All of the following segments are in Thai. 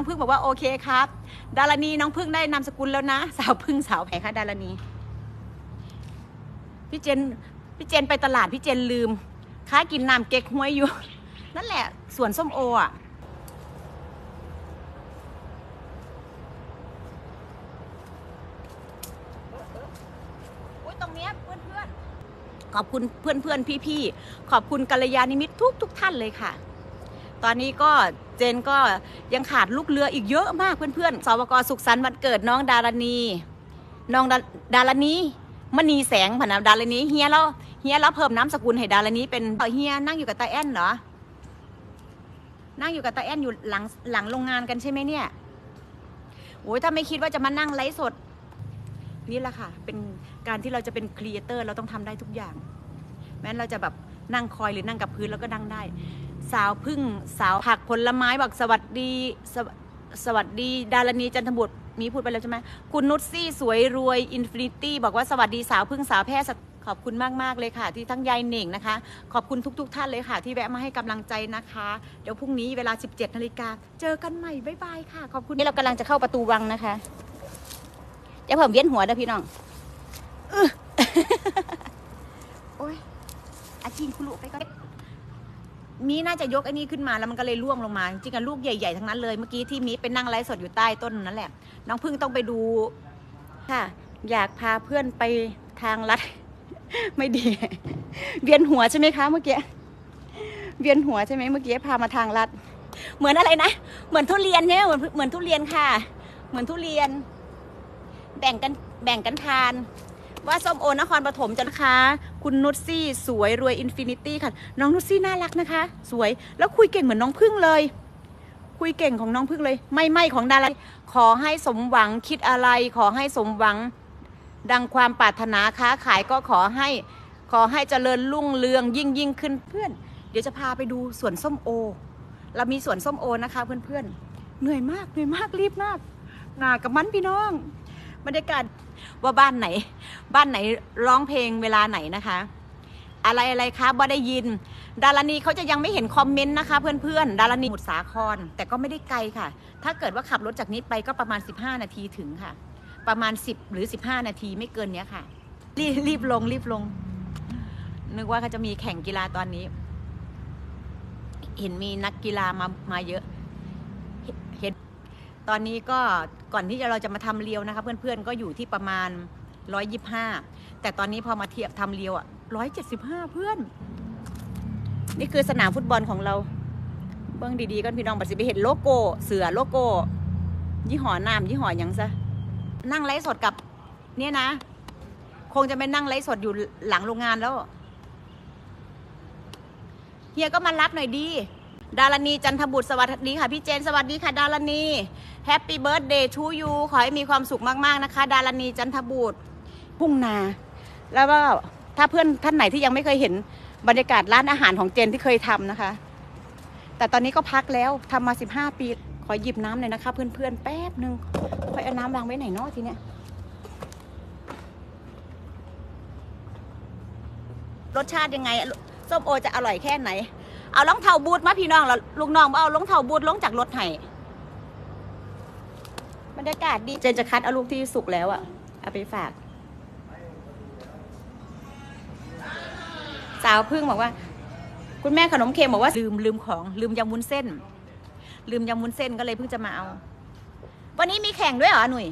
องพึ่งบอกว่าโอเคครับ ดารณีน้องพึ่งได้นามสกุลแล้วนะ สาวพึ่งสาวแผค่ะดารณีพี่เจนพี่เจนไปตลาดพี่เจนลืมค้ากินน้ำเก๊กฮวยอยู่ นั่นแหละสวนส้มโออะโอ้ยตรงนี้เพื่อนเพื่อนขอบคุณเพื่อนเพื่อนพี่ๆ ขอบคุณกัลยาณิมิตรทุกทุกท่านเลยค่ะ ตอนนี้ก็ เจนก็ยังขาดลูกเรืออีกเยอะมากเพื่อนๆสวกสุขสันต์วันเกิดน้องดารณีน้องดารณีมณีแสงผ่นนดารณีเฮียแล้วเฮียแล้วเพิ่มน้ำสกุลให้ดารณีเป็นเอ่อเฮียนั่งอยู่กับตาแอนเหรอนั่งอยู่กับตาแอนอยู่หลังหลังโรงงานกันใช่ไหมเนี่ยโอ้ยถ้าไม่คิดว่าจะมานั่งไลฟ์สด นี่แหละค่ะ เป็นการที่เราจะเป็นครีเอเตอร์เราต้องทำได้ทุกอย่าง แม้เราจะแบบนั่งคอยหรือนั่งกับพื้นแล้วก็นั่งได้ สาวพึ่งสาวผักผลไม้บอกสวัสดีสวสวัสดี ดารณีจันทบุตรมีพูดไปแล้วใช่ไหมคุณนุชซี่สวยรวยอินฟินิตี้บอกว่าสวัสดีสาวพึ่งสาวแพทย์ขอบคุณมาก ๆ เลยค่ะ ที่ทั้งยายเหน่งนะคะ ขอบคุณทุก ๆ ท่านเลยค่ะ ที่แวะมาให้กำลังใจนะคะ เดี๋ยวพรุ่งนี้เวลา 17นาฬิกาเจอกันใหม่บ๊ายบายค่ะ ขอบคุณนี่เรากำลังจะเข้าประตูวังนะคะจะเพิ่มเวียนหัวเด้อพี่น้องอื้อโอ้ยอาจีนคุรุไปก็อน มีน่าจะยกไอ้นี่ขึ้นมาแล้วมันก็เลยล่วงลงมา จริงๆลูกใหญ่ๆทั้งนั้นเลยเมื่อกี้ที่มีเป็นนั่งไลฟ์สดอยู่ใต้ต้นนั่นแหละ น้องพึ่งต้องไปดูค่ะ อยากพาเพื่อนไปทางลัด ไม่ดี เวียนหัวใช่ไหมคะเมื่อกี้เวียนหัวใช่ไหมเมื่อกี้พามาทางลัด เหมือนอะไรนะเหมือนทุเรียนเนี่ยเหมือนเหมือนทุเรียนค่ะ เหมือนทุเรียน แบ่งกันแบ่งกันทาน ว่าส้มโอนครปฐมจะนะคะ คุณนุชซี่สวยรวยอินฟินิตี้ค่ะ น้องนุชซี่น่ารักนะคะ สวยแล้วคุยเก่งเหมือนน้องพึ่งเลย คุยเก่งของน้องพึ่งเลย ไม่ไม่ของดาราขอให้สมหวังคิดอะไร ขอให้สมหวัง ดังความปรารถนาค้าขายก็ขอให้ ขอให้เจริญรุ่งเรืองยิ่งยิ่งขึ้นเพื่อน เดี๋ยวจะพาไปดูสวนส้มโอ เรามีสวนส้มโอนะคะเพื่อนๆเหนื่อยมากเหนื่อยมากรีบมากหนากับมันพี่น้องบรรยากาศ ว่าบ้านไหน บ้านไหนร้องเพลงเวลาไหนนะคะ อะไรอะไรคะบ่ได้ยิน ดารณีเขาจะยังไม่เห็นคอมเมนต์นะคะ เพื่อนๆ ดารณีสมุทรสาคร แต่ก็ไม่ได้ไกลค่ะ ถ้าเกิดว่าขับรถจากนี้ไปก็ประมาณ 15 นาทีถึงค่ะ ประมาณ 10 หรือ 15 นาทีไม่เกินเนี้ยค่ะ รีบรีบลงรีบลง นึกว่าเขาจะมีแข่งกีฬาตอนนี้ เห็นมีนักกีฬามามาเยอะ ตอนนี้ก็ก่อนที่เราจะมาทำเรียวนะคะเพื่อนๆก็อยู่ที่ประมาณ 125 แต่ตอนนี้พอมาเทียบทำเรียวอะ175 เพื่อน นี่คือสนามฟุตบอลของเรา เบื้องดีๆกันพี่น้องบัดสิไปเห็นโลโก้เสือโลโก้ ยี่ห้อน้ำยี่ห้อยังซะนั่งไลฟ์สดกับ เนี่ยนะ คงจะไม่นั่งไลฟ์สดอยู่หลังโรงงานแล้วเฮียก็มารับหน่อยดี ดารณีจันทบุตรสวัสดีค่ะพี่เจนสวัสดีค่ะดารณีแฮปปี้เบิร์ดเดย์ทูยูขอให้มีความสุขมากๆนะคะ ดารณีจันทบุตรพุ่งนา แล้วก็ถ้าเพื่อนท่านไหนที่ยังไม่เคยเห็นบรรยากาศร้านอาหารของเจนที่เคยทำนะคะ แต่ตอนนี้ก็พักแล้วทำมา 15 ปี ขอหยิบน้ำหน่อยนะคะ เพื่อนๆแป๊บหนึ่งค่อยเอาน้ำวางไว้ไหนเนาะทีเนี้ยรสชาติยังไงส้มโอจะอร่อยแค่ไหน เอารองเท้าบูทมาพี่น้องแล้วลุงน้องเอารองเท้าบูทลงจากรถไห้บรรยากาศดีเจนจะคัดเอาลูกที่สุกแล้วอะเอาไปฝาก สาวพึ่งบอกว่า คุณแม่ขนมเค็มบอกว่า ลืมลืมของลืมยำวุ้นเส้น ลืมยำวุ้นเส้นก็เลยเพิ่งจะมาเอา วันนี้มีแข่งด้วยเหรอหนุ่ย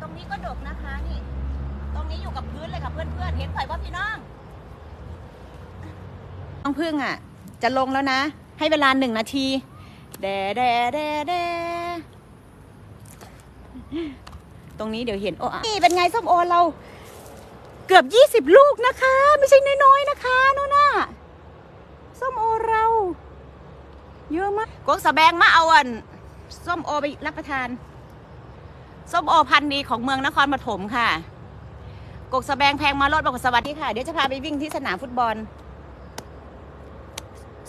ตรงนี้ก็ดกนะ งนี้อยู่กับพื้นเลยค่ะเพื่อนๆเห็นข่อยว่าพี่น้องน้องพึ่งอะ จะลงแล้วนะ ให้เวลาหนึ่งนาทีแดแดแดแดตรงนี้เดี๋ยวเห็นโอ้อะนี่เป็นไงส้มโอเรา เกือบยี่สิบลูกนะคะ ไม่ใช่น้อยๆนะคะนู่นน่ะส้มโอเรา เยอะมากกวงสะแบงมาเอาอันส้มโอไปรับประทาน ส้มโอพันธุ์ดีของเมืองนครปฐมค่ะ กกสแบงแพงมาลดบอกสวัสดีค่ะ เดี๋ยวจะพาไปวิ่งที่สนามฟุตบอล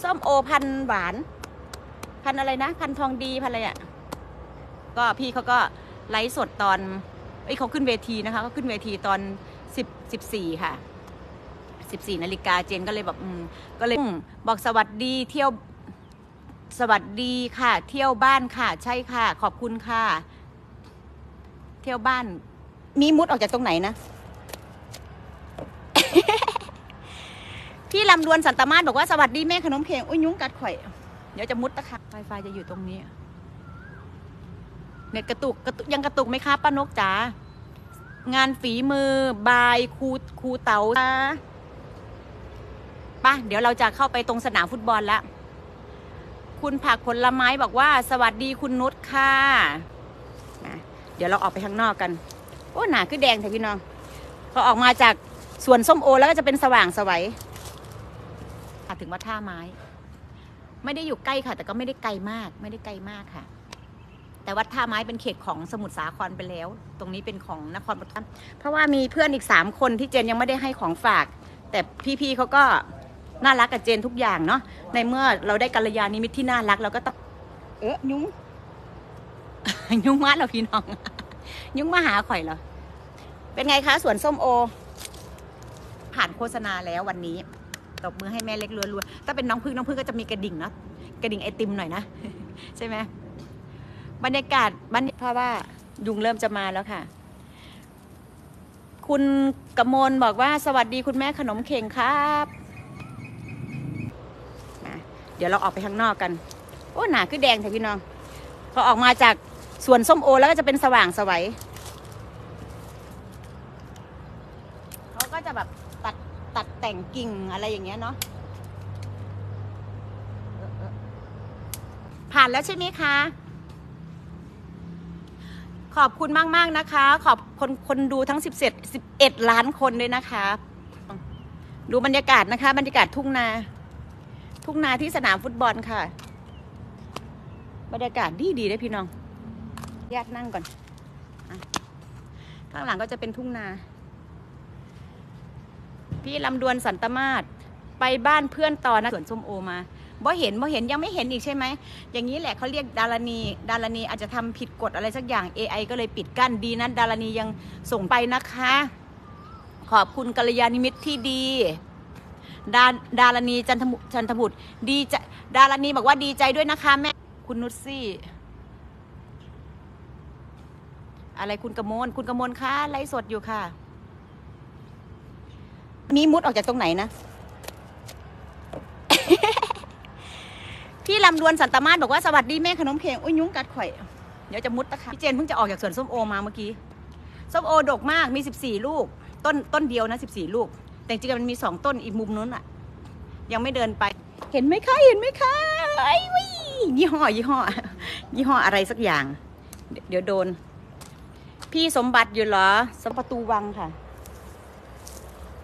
ส้มโอพันหวาน พันอะไรนะ พันทองดีพันอะไรอะ ก็พี่เขาก็ไลฟ์สดตอนเอ้ยเขาขึ้นเวทีนะคะเขาขึ้นเวทีตอนสิบสิบสี่ค่ะ14นาฬิกาเจนก็เลยแบบอืมก็เลยอบอกสวัสดีเที่ยวสวัสดีค่ะ เที่ยวบ้านค่ะ ใช่ค่ะ ขอบคุณค่ะ เที่ยวบ้าน มีมุดออกจากตรงไหนนะ พี่ลำดวนสันตมาศบอกว่าสวัสดีแม่ขนมเค้งอุ้ยยุ้งกัดข่อย เดี๋ยวจะมุดตะขาไฟไฟจะอยู่ตรงนี้ เน็ตกระตุกกระตุกยังกระตุกไหมคะป้านกจ๋างานฝีมือบายครูครูเต๋าป่ะเดี๋ยวเราจะเข้าไปตรงสนามฟุตบอลล้วคุณผักผลไม้บอกว่า สวัสดีคุณนุชค่ะะเดี๋ยวเราออกไปข้างนอกกัน โอ้หนาคือแดงเถอะพี่น้องพอออกมาจาก สวนส้มโอแล้วก็จะเป็นสว่างสวัยถึงวัดท่าไม้ ไม่ได้อยู่ใกล้ค่ะ แต่ก็ไม่ได้ไกลมาก ไม่ได้ไกลมากค่ะ แต่วัดท่าไม้เป็นเขตของสมุทรสาครไปแล้ว ตรงนี้เป็นของนครปฐมเพราะว่ามีเพื่อนอีกสามคนที่เจนยังไม่ได้ให้ของฝาก แต่พี่ๆเขาก็น่ารักกับเจนทุกอย่างเนาะในเมื่อเราได้กัลยาณมิตรที่น่ารักเราก็ต้องเอ๊ะยุ้งยุ้งมาเหราพี่น้อง ยุ้งมาหาข่อยเหรอเป็นไงคะสวนส้มโอ ผ่านโฆษณาแล้ววันนี้ตบมือให้แม่เล็กรัวๆถ้าเป็นน้องพึ่งน้องพึ่งก็จะมีกระดิ่งเนาะกระดิ่งไอติมหน่อยนะ ใช่ไหมบรรยากาศบรรยเพราะว่ายุงเริ่มจะมาแล้วค่ะ คุณกมลบอกว่าสวัสดีคุณแม่ขนมเข่งครับเดี๋ยวเราออกไปข้างนอกกัน โอ้หนาคือแดงเถอะพี่น้องพอออกมาจากสวนส้มโอแล้วก็จะเป็นสว่างสวัยเขาก็จะแบบตัดตัด แต่งกิ่งอะไรอย่างเงี้ยเนาะผ่านแล้วใช่ไหมคะ ขอบคุณมาก ๆ นะคะ ขอบคนคนดูทั้ง 17 11 ล้านคนเลยนะคะ ดูบรรยากาศนะคะ บรรยากาศทุ่งนา ทุ่งนาที่สนามฟุตบอลค่ะ บรรยากาศดีดีเลยพี่น้องญาตินั่งก่อน ข้างหลังก็จะเป็นทุ่งนา พี่ลำดวนสันตมาศไปบ้านเพื่อนต่อนะสวนส้มโอมาบ่เห็นบ่เห็นยังไม่เห็นอีกใช่ไหม อย่างนี้แหละเขาเรียกดารณี ดารณีอาจจะทำผิดกฎอะไรสักอย่าง AI ก็เลยปิดกั้นดีนั้น ดารณียังส่งไปนะคะ ขอบคุณกัลยาณมิตรที่ดีดาดารณีจันทมุจันทบุตรดีใจดารณีบอกว่าดีใจด้วยนะคะแม่คุณนุชซี่ อะไรคุณกระมวลคุณกระมวลคะไลฟ์สดอยู่ค่ะ มีมุดออกจากตรงไหนนะ พี่ลำดวนสันตมาศบอกว่าสวัสดีแม่ขนมเค้งอุ้ยยุ้งกัดข่อยเดี๋ยวจะมุดตะค่ะพี่เจนเพิ่งจะออกจากสวนส้มโอมาเมื่อกี้ส้มโอดกมากมีสิบสี่ลูก ต้นต้นเดียวนะสิบสี่ลูก แต่จริงๆมันมีสองต้นอีกมุมนู้นอะยังไม่เดินไป เห็นไหมคะเห็นไหมคะไอ้วิยี่ห้อยี่ห้อยี่ห้ออะไรสักอย่าง เดี๋ยวเดี๋ยวโดน พี่สมบัติอยู่เหรอสมประตูวังค่ะ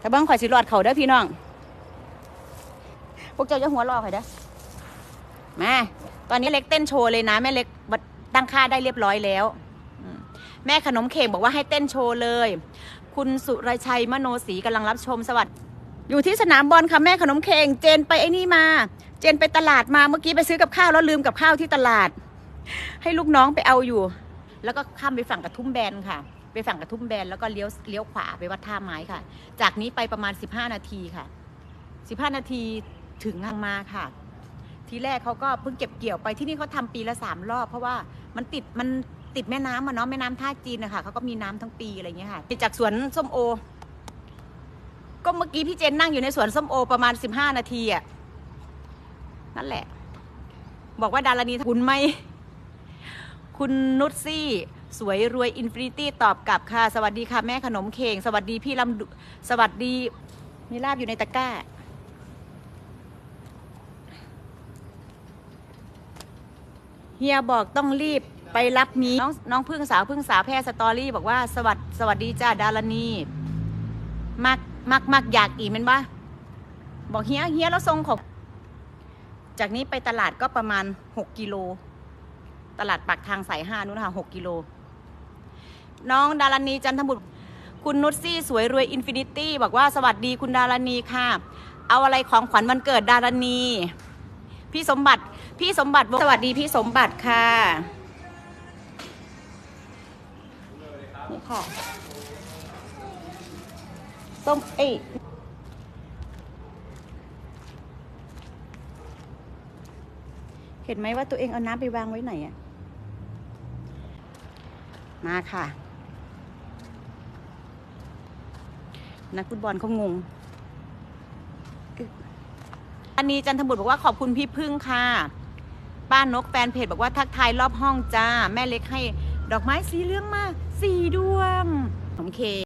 แต่บ้างข่อยสิรอดเขาเด้อพี่น้อง พวกเจ้าจะหัวรอข่อยเด้อมา ตอนนี้เล็กเต้นโชว์เลยนะแม่เล็กตั้งค่าได้เรียบร้อยแล้ว แม่ขนมเค้กบอกว่าให้เต้นโชว์เลย คุณสุรชัยมโนศรีกำลังรับชมสวัสดีอยู่ที่สนามบอลค่ะแม่ขนมเค้กเจนไปไอ้นี่มา เจนไปตลาดมาเมื่อกี้ไปซื้อกับข้าวแล้วลืมกับข้าวที่ตลาด ให้ลูกน้องไปเอาอยู่ แล้วก็ข้ามไปฝั่งกระทุ่มแบนค่ะ ไปฝั่งกระทุ่มแบนแล้วก็เลี้ยวเลี้ยวขวาไปวัดท่าไม้ค่ะ จากนี้ไปประมาณ 15 นาทีค่ะ 15 นาทีถึงทางมาค่ะ ทีแรกเขาก็เพิ่งเก็บเกี่ยวไปที่นี่เขาทำปีละสามรอบ เพราะว่ามันติดมันติดแม่น้ำอะเนาะแม่น้ำท่าจีนนะคะเขาก็มีน้ำทั้งปีอะไรอย่างเงี้ยค่ะจากสวนส้มโอ ก็เมื่อกี้พี่เจนนั่งอยู่ในสวนส้มโอประมาณสิบห้านาทีอะนั่นแหละ บอกว่าดารณีคุณไหมคุณนุชซี่ สวยรวยอินฟินิตี้ตอบกลับค่ะ สวัสดีค่ะแม่ขนมเค้งสวัสดีพี่ลำสวัสดีมีลาบอยู่ในตะกร้า เฮียบอกต้องรีบไปรับมีน้องน้องพึ่งสาวพึ่งสาวแพร่สตอรี่บอกว่าสวัสดสวัสดีจ้าดารณีมักมักมักอยากอีกมันปะบอกเฮียเฮียแล้วทรงของจากนี้ไปตลาดก็ประมาณหกกิโล ตลาดปากทางสายห้านู้นค่ะหกกิโล น้องดารณีจันทบุตรคุณนุชซี่สวยรวยอินฟินิตี้บอกว่าสวัสดีคุณดารณีค่ะ เอาอะไรของขวัญวันเกิดดารณี พี่สมบัติพี่สมบัติสวัสดีพี่สมบัติค่ะนี่ขอส้มเอ้เห็นไหมว่าตัวเองเอาน้ำไปวางไว้ไหนอะมาค่ะ นักฟุตบอลเขางง อันนี้จันทบุตรบอกว่าขอบคุณพี่พึ่งค่ะ ป้านกแฟนเพจบอกว่าทักทายรอบห้องจ้า แม่เล็กให้ดอกไม้สีเหลืองมาสี่ดวงโอเค